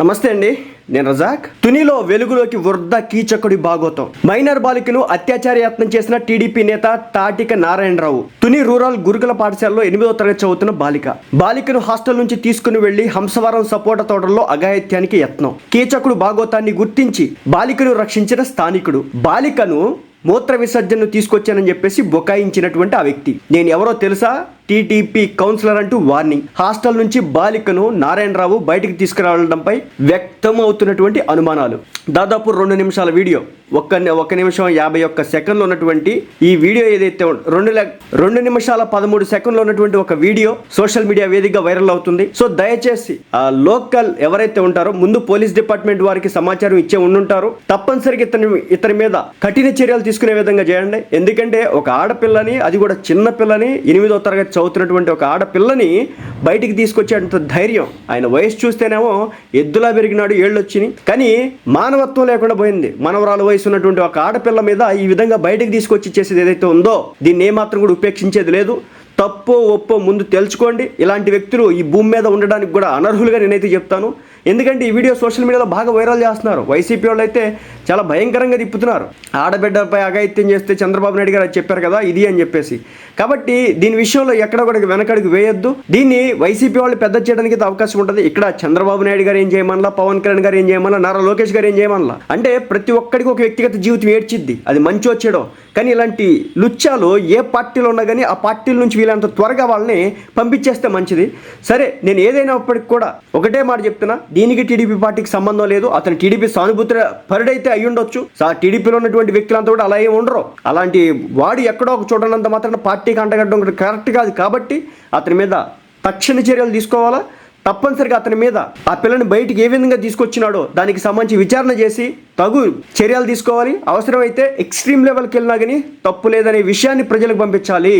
నమస్తే అండి నేను రజాక్. తునిలో వెలుగులోకి వృద్ధ కీచకుడి భాగోతం. మైనర్ బాలికను అత్యాచార యత్నం చేసిన టీడీపీ నేత తాటిక నారాయణరావు. తుని రూరల్ గురుకుల పాఠశాలలో ఎనిమిదో తరగతి చదువుతున్న బాలిక. బాలికను హాస్టల్ నుంచి తీసుకుని వెళ్ళి హంసవరం సపోట తోటలో అఘాయిత్యానికి యత్నం. కీచకుడు భాగోతాన్ని గుర్తించి బాలికను రక్షించిన స్థానికుడు. బాలికను మూత్ర విసర్జనను తీసుకొచ్చానని చెప్పేసి బొకాయించినటువంటి ఆ వ్యక్తి. నేను ఎవరో తెలుసా? టీటీపీ కౌన్సిలర్ అంటూ వార్నింగ్. హాస్టల్ నుంచి బాలికను నారాయణరావు బయటికి తీసుకురావడంపై వ్యక్తం అవుతున్నటువంటి అనుమానాలు. దాదాపు రెండు నిమిషాల వీడియో. ఒక్క ఒక్క నిమిషం యాభై ఒక్క సెకండ్లు ఉన్నటువంటి ఈ వీడియో ఏదైతే రెండు రెండు నిమిషాల పదమూడు సెకండ్లు ఉన్నటువంటి ఒక వీడియో సోషల్ మీడియా వేదికగా వైరల్ అవుతుంది. సో దయచేసి ఆ లోకల్ ఎవరైతే ఉంటారో ముందు పోలీస్ డిపార్ట్మెంట్ వారికి సమాచారం ఇచ్చే ఉండుంటారు. తప్పనిసరిగా ఇతని ఇతని మీద కఠిన చర్యలు తీసుకునే విధంగా చేయండి. ఎందుకంటే ఒక ఆడపిల్లని అది కూడా చిన్న పిల్లని ఎనిమిదో తరగతి చదువుతున్నటువంటి ఒక ఆడపిల్లని బయటికి తీసుకొచ్చేంత ధైర్యం. ఆయన వయసు చూస్తేనేమో ఎద్దులా పెరిగినాడు ఏళ్ళు వచ్చినాయి కానీ మానవత్వం లేకుండా పోయింది. మనవరాలు వయసు ఉన్నటువంటి ఒక ఆడపిల్ల మీద ఈ విధంగా బయటకు తీసుకొచ్చి చేసేది ఏదైతే ఉందో దీన్ని ఏమాత్రం కూడా ఉపేక్షించేది లేదు. తప్పో ఒప్పో ముందు తెలుసుకోండి ఇలాంటి వ్యక్తులు ఈ భూమి మీద ఉండడానికి కూడా అనర్హులుగా నేనైతే చెప్తాను. ఎందుకంటే ఈ వీడియో సోషల్ మీడియాలో బాగా వైరల్ చేస్తున్నారు. వైసీపీ వాళ్ళు అయితే చాలా భయంకరంగా తిప్పుతున్నారు. ఆడబిడ్డపై అఘాయిత్యం చేస్తే చంద్రబాబు నాయుడు గారు చెప్పారు కదా ఇది అని చెప్పేసి. కాబట్టి దీని విషయంలో ఎక్కడ కూడా వెనకడికి వేయొద్దు. దీన్ని వైసీపీ వాళ్ళు పెద్ద చేయడానికి అయితే అవకాశం ఉంటుంది. ఇక్కడ చంద్రబాబు నాయుడు గారు ఏం చేయమన్నా పవన్ కళ్యాణ్ గారు ఏం చేయమన్నా నారా లోకేష్ గారు ఏం చేయమన్నా అంటే ప్రతి ఒక్కడికి ఒక వ్యక్తిగత జీవితం ఏడ్చిద్ది. అది మంచి వచ్చేడో కానీ ఇలాంటి లుచ్చాలు ఏ పార్టీలో ఉన్నా కానీ ఆ పార్టీల నుంచి వీళ్ళంత త్వరగా వాళ్ళని పంపించేస్తే మంచిది. సరే నేను ఏదైనప్పటికి కూడా ఒకటే మాట చెప్తున్నా. దీనికి టీడీపీ పార్టీకి సంబంధం లేదు. అతను టీడీపీ సానుభూతి పరుడైతే అయ్యుండొచ్చు. ఆ టీడీపీలో ఉన్నటువంటి వ్యక్తులంతా కూడా అలా ఏమి ఉండరు. అలాంటి వాడు ఎక్కడో ఒక చూడనంత మాత్రం పార్టీకి అంటగడ్డం కరెక్ట్ కాదు కాబట్టి అతని మీద తక్షణ చర్యలు తీసుకోవాలా? తప్పనిసరిగా అతని మీద ఆ పిల్లని బయటికి ఏ విధంగా తీసుకొచ్చినాడో దానికి సంబంధించి విచారణ చేసి తగు చర్యలు తీసుకోవాలి. అవసరమైతే ఎక్స్ట్రీమ్ లెవెల్కి వెళ్ళినా కానీ తప్పు లేదనే విషయాన్ని ప్రజలకు పంపించాలి.